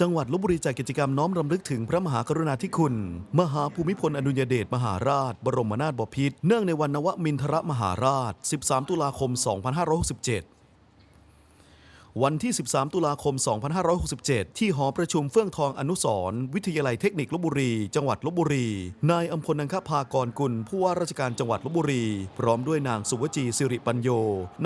จังหวัดลบบุรีจัดกิจกรรมน้อมรำลึกถึงพระมหากรุณาธิคุณ มหาภูมิพลอดุญเดชมหาราช บรมนาถบพิตรเนื่องในวันนวมินทรมหาราช 13 ตุลาคม 2567 วันที่ 13 ตุลาคม 2567 ที่หอประชุมเฟื่องทองอนุสร์วิทยาลัยเทคนิคลบบุรี จังหวัดลบบุรี นายอัมพลนังคภากรกุล ผู้ว่าราชการจังหวัดลบบุรี พร้อมด้วยนางสุวจีสิริปัญโย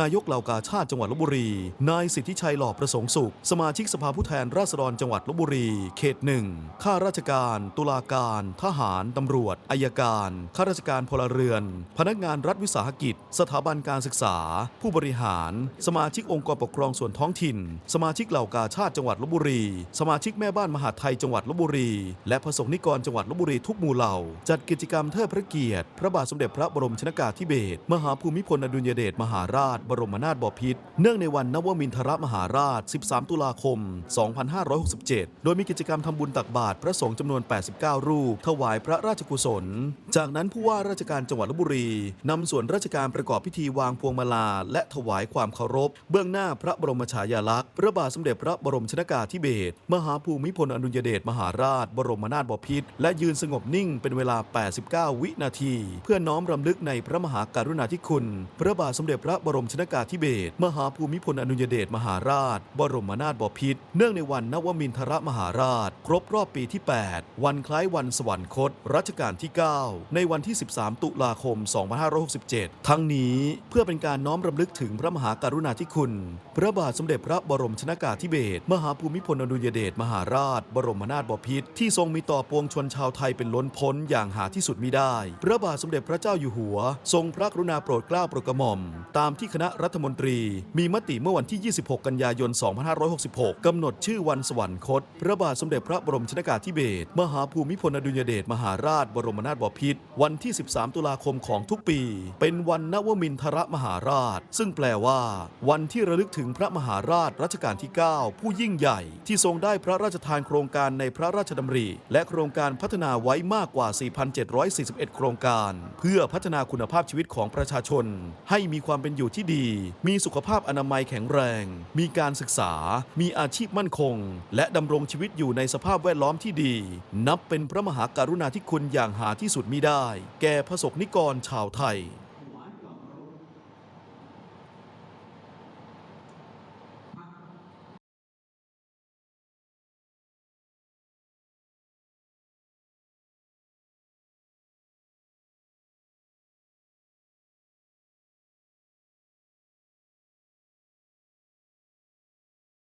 นายกเหล่ากาชาติจังหวัดลบบุรี นายสิทธิชัยหล่อประสงค์สุข สมาชิกสภาผู้แทนราษฎรจังหวัดลบบุรี เขตหนึ่งข้าราชการ ตุลาการ ทหาร ตำรวจ อายการ ข้าราชการพลเรือน พนักงานรัฐวิสาหกิจ สถาบันการศึกษา ผู้บริหาร สมาชิกองค์กรปกครองส่วนท้องถิ่น สมาชิกเหล่ากาชาติจังหวัดลบบุรี สมาชิกแม่บ้านมหาไทยจังหวัดลบบุรี และพระสงฆ์นิกรจังหวัดลบบุรีทุกหมู่เหล่า จัดกิจกรรมเทิดพระเกียรติ พระบาทสมเด็จพระบรมชนากาธิเบศรมหาภูมิพลอดุลยเดชมหาราช บรมนาถบพิตรเนื่องในวันนวมินทรมหาราช 13 ตุลาคม 2567 โดยมีกิจกรรมทำบุญตักบาตรพระสงฆ์จำนวน 89 รูป ถวายพระราชกุศล จากนั้นผู้ว่าราชการจังหวัดลบบุรีนำส่วนราชการประกอบพิธีวางพวงมาลา และถวายความเคารพ เบื้องหน้าพระบรมฉายาลักษณ์พระบาทสมเด็จพระบรมชนากาธิเบศรมหาภูมิพลอดุลยเดชมหาราช บรมนาถบพิตรและยืนสงบนิ่งเป็นเวลา 89 วินาที เพื่อน้อมรำลึกในพระมหากรุณาธิคุณ พระบาทสมเด็จพระบรมชนากาธิเบศรมหาภูมิพลอดุลยเดชมหาราช บรมนาถบพิตรเนื่องในวันนวมินทรมหาราช ครบรอบปีที่ 8 วันคล้ายวันสวรรคต รัชกาลที่ 9 ในวันที่ 13 ตุลาคม 2567 ทั้งนี้เพื่อเป็นการน้อมรำลึกถึงพระมหากรุณาธิคุณ พระบาทสมเด็จพระบรมชนากาธิเบศรมหาภูมิพลอดุลยเดชมหาราช บรมนาถบพิตรที่ทรงมีต่อปวงชนชาวไทยเป็นล้นพ้นอย่างหาที่สุดมิได้ พระบาทสมเด็จพระเจ้าอยู่หัว ทรงพระกรุณาโปรดเกล้าโปรดกระหม่อม ตามที่คณะรัฐมนตรี มีมติเมื่อวันที่ 26 กันยายน 2566 กำหนดชื่อวันสวรรคต พระบาทสมเด็จพระบรมชนากาธิเบศรมหาภูมิพลอดุลยเดชมหาราช บรมนาถบพิตรวันที่ 13 ตุลาคมของทุกปี เป็นวันนวมินทรมหาราช ซึ่งแปลว่า วันที่ระลึกถึงพระมหาราชรัชกาลที่ 9 ผู้ยิ่งใหญ่ ที่ทรงได้พระราชทานโครงการในพระราชดำริ และโครงการพัฒนาไว้มากกว่า 4,741 โครงการ เพื่อพัฒนาคุณภาพชีวิตของประชาชน ให้มีความเป็นอยู่ที่ดี มีสุขภาพอนามัยแข็งแรง มีการศึกษา มีอาชีพมั่นคง และดำรงชีวิตอยู่ในสภาพแวดล้อมที่ดี นับเป็นพระมหากรุณาธิคุณอย่างหาที่สุดมิได้ แก่พระสงฆ์นิกรชาวไทย